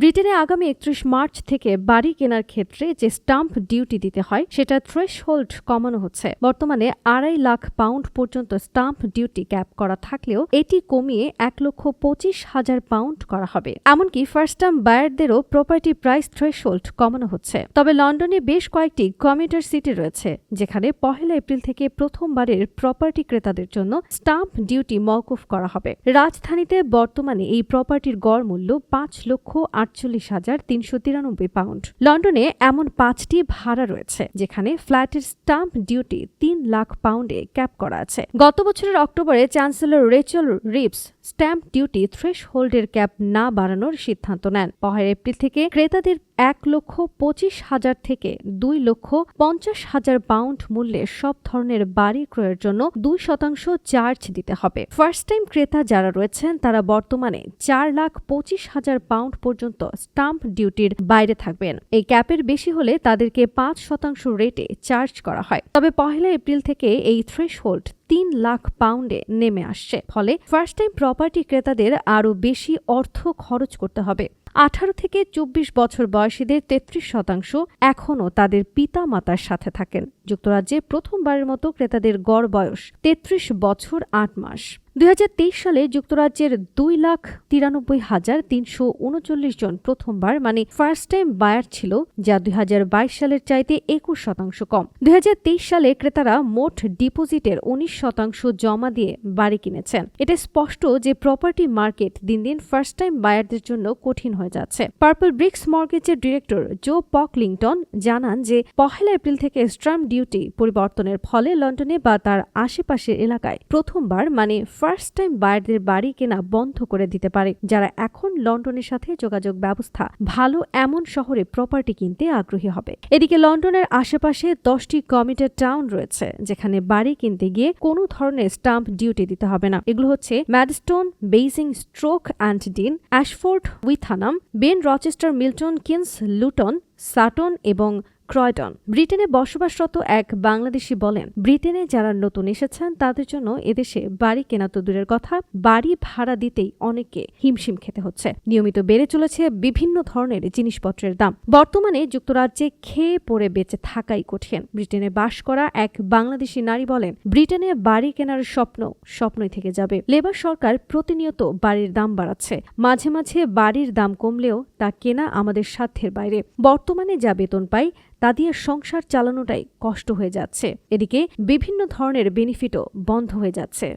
ব্রিটেনে আগামী একত্রিশ মার্চ থেকে বাড়ি কেনার ক্ষেত্রে যে স্টাম্প ডিউটি দিতে হয়, সেটা থ্রেশ হোল্ড কমানো হচ্ছে। বর্তমানে আড়াই লাখ পাউন্ড পর্যন্ত স্টাম্প ডিউটি ক্যাপ করা থাকলেও এটি কমিয়ে এক লক্ষ পঁচিশ হাজার পাউন্ড করা হবে। এমনকি ফার্স্ট টাইম বায়ারদেরও প্রপার্টি প্রাইস থ্রেশ হোল্ড কমানো হচ্ছে। তবে লন্ডনে বেশ কয়েকটি কমিউটার সিটি রয়েছে, যেখানে পহেলা এপ্রিল থেকে প্রথমবারের প্রপার্টি ক্রেতাদের জন্য স্টাম্প ডিউটি মওকুফ করা হবে। রাজধানীতে বর্তমানে এই প্রপার্টির গড় মূল্য পাঁচ লক্ষ আটচল্লিশ হাজার তিনশো তিরানব্বই পাউন্ড। লন্ডনে এমন পাঁচটি ভাড়া রয়েছে, যেখানে ফ্ল্যাটের স্টাম্প ডিউটি তিন লাখ পাউন্ডে ক্যাপ করা আছে। গত বছরের অক্টোবরে chancellor Rachel Reeves stamp duty thresh হোল্ডের ক্যাপ না বাড়ানোর সিদ্ধান্ত নেন। পহেলা এপ্রিল থেকে ক্রেতাদের এক লক্ষ পঁচিশ হাজার থেকে দুই লক্ষ পঞ্চাশ হাজার পাউন্ড মূল্যের সব ধরনের বাড়ি ক্রয়ের জন্য দুই শতাংশ চার্জ দিতে হবে। ফার্স্ট টাইম ক্রেতা যারা রয়েছেন, তারা বর্তমানে চার লাখ পঁচিশ হাজার পাউন্ড পর্যন্ত স্টাম্প ডিউটির বাইরে থাকবেন। এই ক্যাপের বেশি হলে তাদেরকে পাঁচ শতাংশ রেটে চার্জ করা হয়। তবে পহেলা এপ্রিল থেকে এই থ্রেশ হোল্ড তিন লাখ পাউন্ডে নেমে আসছে। ফলে ফার্স্ট টাইম প্রপার্টি ক্রেতাদের আরও বেশি অর্থ খরচ করতে হবে। আঠারো থেকে চব্বিশ বছর বয়সীদের তেত্রিশ শতাংশ এখনও তাদের পিতা মাতার সাথে থাকেন। যুক্তরাজ্যে প্রথমবারের মতো ক্রেতাদের গড় বয়স তেত্রিশ বছর আট মাস। দুই হাজার তেইশ সালে যুক্তরাজ্যের দুই লাখ তিরানব্বই হাজার তিনশো উনচল্লিশ জন প্রথমবার মানে ফার্স্ট টাইম বায়ার ছিল, যা দুই হাজার বাইশ সালের চাইতে একুশ শতাংশ কম। দুই হাজার তেইশ সালে ক্রেতারা মোট ডিপোজিটের উনিশ শতাংশ জমা দিয়ে বাড়ি কিনেছেন। এটা স্পষ্ট যে প্রপার্টি মার্কেট দিন দিন ফার্স্ট টাইম বায়ারদের জন্য কঠিন হয়ে যাচ্ছে। পার্পল ব্রিক্স মর্গেজের ডিরেক্টর জো পকলিংটন জানান যে, পহেলা এপ্রিল থেকে স্ট্রাম ডিউটি পরিবর্তনের ফলে লন্ডনে বা তার আশেপাশের এলাকায় প্রথমবার মানে ফার্স্ট টাইম বায়ারদের বাড়ি কেনা বন্ধ করে দিতে পারে, যারা এখন লন্ডনের সাথে যোগাযোগ ব্যবস্থা, ভালো এমন শহরে প্রপার্টি কিনতে আগ্রহী হবে। এদিকে লন্ডনের আশেপাশে দশটি কমিটেড টাউন রয়েছে, যেখানে বাড়ি কিনতে গিয়ে কোনো ধরনের স্টাম্প ডিউটি দিতে হবে না। এগুলো হচ্ছে Maidstone Basingstoke and Deane Ashford উইথানাম বেন রচেস্টার মিল্টন কিন্স লুটন সাটন এবং ক্রয়টন ব্রিটেনে বসবাসরত এক বাংলাদেশি বলেন, ব্রিটেনে যারা নতুন এসেছেন, তাদের জন্য এদেশে বাড়ি কেনা তো দূরের কথা, বাড়ি ভাড়া দিতেই অনেকে হিমশিম খেতে হচ্ছে। নিয়মিত বেড়ে চলেছে বিভিন্ন ধরনের জিনিসপত্রের দাম। বর্তমানে যুক্তরাজ্যে খেয়ে পড়ে বেঁচে থাকাই কঠিন। ব্রিটেনে বাস করা এক বাংলাদেশি নারী বলেন, ব্রিটেনে বাড়ি কেনার স্বপ্ন স্বপ্নই থেকে যাবে। লেবার সরকার প্রতিনিয়ত বাড়ির দাম বাড়াচ্ছে। মাঝে মাঝে বাড়ির দাম কমলেও তা কেনা আমাদের সাধ্যের বাইরে। বর্তমানে যা বেতন পাই তা দিয়ে সংসার চালানোটাই কষ্ট হয়ে যাচ্ছে। এদিকে বিভিন্ন ধরনের বেনিফিটও বন্ধ হয়ে যাচ্ছে।